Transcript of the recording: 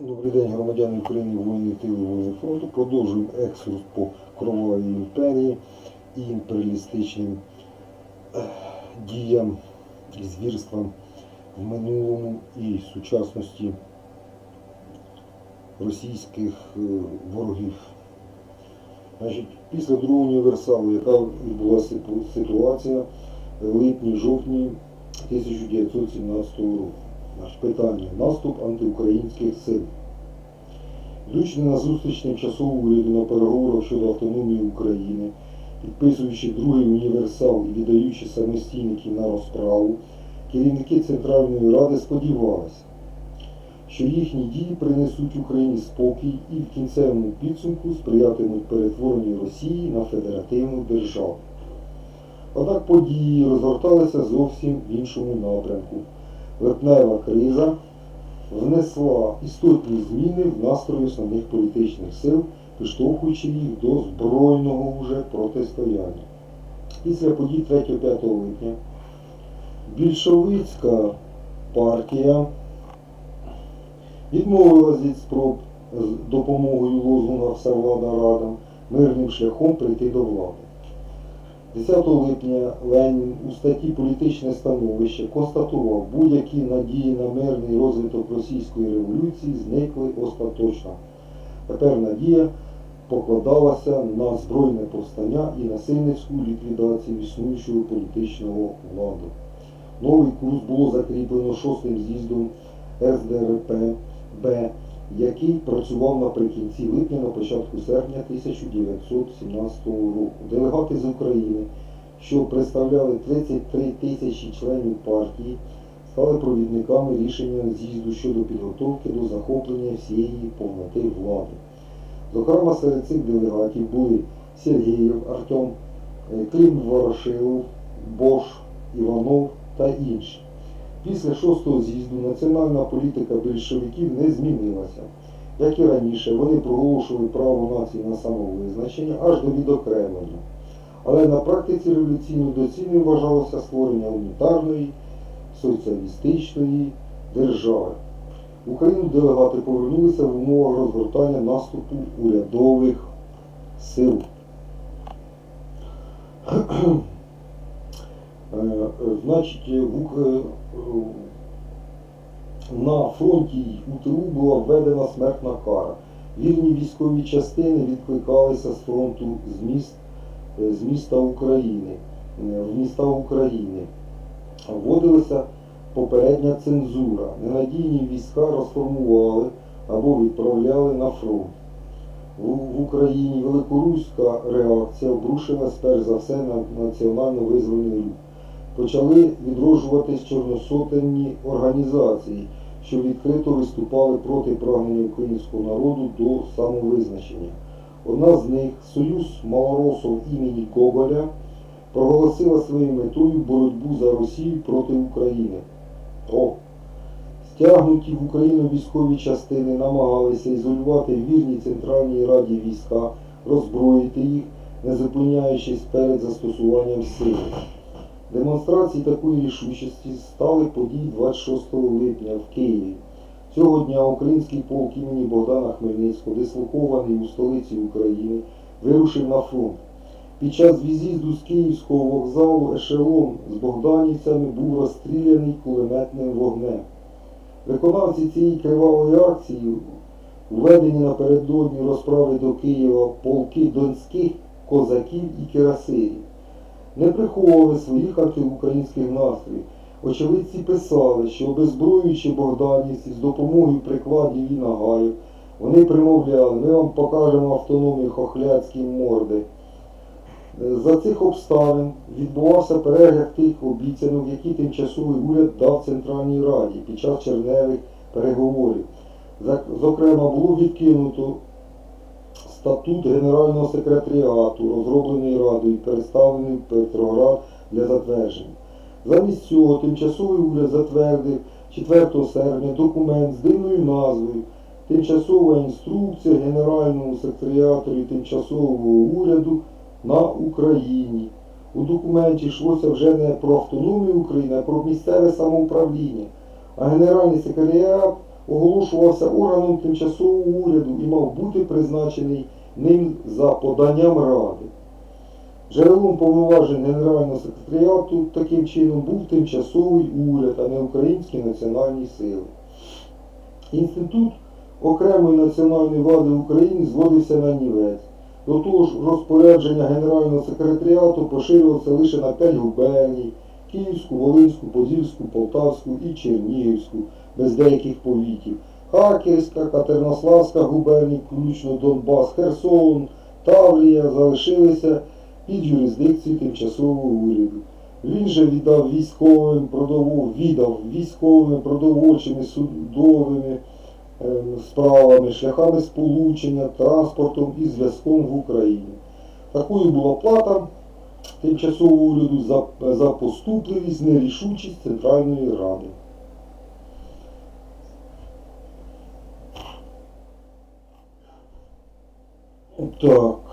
Добрий день, громадяни України, воїни тили воїни фронту. Продовжуємо екскурс по кровавій імперії і імперіалістичним е, діям і звірствам в минулому і сучасності російських е, ворогів. Значить, після другого універсалу, яка відбулася ситуація в липні-жовтні 1917 року. Наше питання. Наступ антиукраїнських сил. Йдучи на зустріч тимчасового уряду на переговорах щодо автономії України, підписуючи другий універсал і віддаючи самостійників на розправу, керівники Центральної Ради сподівалися, що їхні дії принесуть Україні спокій і в кінцевому підсумку сприятимуть перетворенню Росії на федеративну державу. Однак події розгорталися зовсім в іншому напрямку. Липнева криза внесла істотні зміни в настрої основних політичних сил, підштовхуючи їх до збройного уже протистояння. Після подій 3-5 липня більшовицька партія відмовилась від спроб з допомогою лозунга «Вся влада радам» мирним шляхом прийти до влади. 10 липня Ленін у статті Політичне становище констатував, будь-які надії на мирний розвиток російської революції зникли остаточно. Тепер надія покладалася на збройне повстання і насильницьку ліквідацію існуючого політичного владу. Новий курс було закріплено шостим з'їздом СДРП Б, який працював наприкінці липня на початку серпня 1917 року. Делегати з України, що представляли 33 тисячі членів партії, стали провідниками рішення з'їзду щодо підготовки до захоплення всієї повноти влади. Зокрема, серед цих делегатів були Сергієв, Артем, е, Клім Ворошилов, Бош, Іванов та інші. Після шостого з'їзду національна політика більшовиків не змінилася. Як і раніше, вони проголошували право нації на самовизначення аж до відокремлення. Але на практиці революційно доцільним вважалося створення унітарної, соціалістичної держави. Україну делегати повернулися в умовах розгортання наступу урядових сил. Е, е, Значить, Ук- е, на фронті й у тилу була введена смертна кара. Вірні військові частини відкликалися з фронту з міст, е, з міста України, е, в міста України. Вводилася попередня цензура. Ненадійні війська розформували або відправляли на фронт. В, Україні великоруська реакція обрушилась перш за все на національно-визвольний рух почали відроджуватись чорносотенні організації, що відкрито виступали проти прагнення українського народу до самовизначення. Одна з них, Союз малоросов імені Гоголя, проголосила своєю метою боротьбу за Росію проти України. О! Стягнуті в Україну військові частини намагалися ізолювати вірні Центральній Раді війська, роззброїти їх, не зупиняючись перед застосуванням сили. Демонстрації такої рішучості стали події 26 липня в Києві. Цього дня український полк імені Богдана Хмельницького, дислокований у столиці України, вирушив на фронт. Під час візізду з Київського вокзалу ешелон з богданівцями був розстріляний кулеметним вогнем. Виконавці цієї кривавої акції, введені напередодні розправи до Києва полки донських козаків і кирасирів не приховували своїх антиукраїнських настроїв. Очевидці писали, що обезброюючи богданівців з допомогою прикладів і нагаїв, вони примовляли, ми вам покажемо автономію хохляцькі морди. Е, За цих обставин відбувався перегляд тих обіцянок, які тимчасовий уряд дав Центральній Раді під час червневих переговорів. Зокрема, було відкинуто статут Генерального секретаріату, розроблений Радою і представлений в Петроград для затвердження. Замість цього тимчасовий уряд затвердив 4 серпня документ з дивною назвою Тимчасова інструкція Генеральному секретаріаторі тимчасового уряду на Україні. У документі йшлося вже не про автономію України, а про місцеве самоуправління. А Генеральний секретаріат оголошувався органом тимчасового уряду і мав бути призначений ним за поданням Ради. Джерелом повноважень Генерального секретаріату таким чином був тимчасовий уряд, а не українські національні сили. Інститут окремої національної влади України зводився на нівець. До того ж, розпорядження Генерального секретаріату поширювалося лише на 5 губерній Київську, Волинську, Подільську, Полтавську і Чернігівську, без деяких повітів. Харківська, Катеринославська губернії, включно Донбас, Херсон, Таврія залишилися під юрисдикцією тимчасового уряду. Він же віддав військовим продову, віддав військовими, продовольчими, судовими ем, справами, шляхами сполучення, транспортом і зв'язком в Україні. Такою була плата тимчасового уряду за, за поступливість, нерішучість Центральної Ради. Так.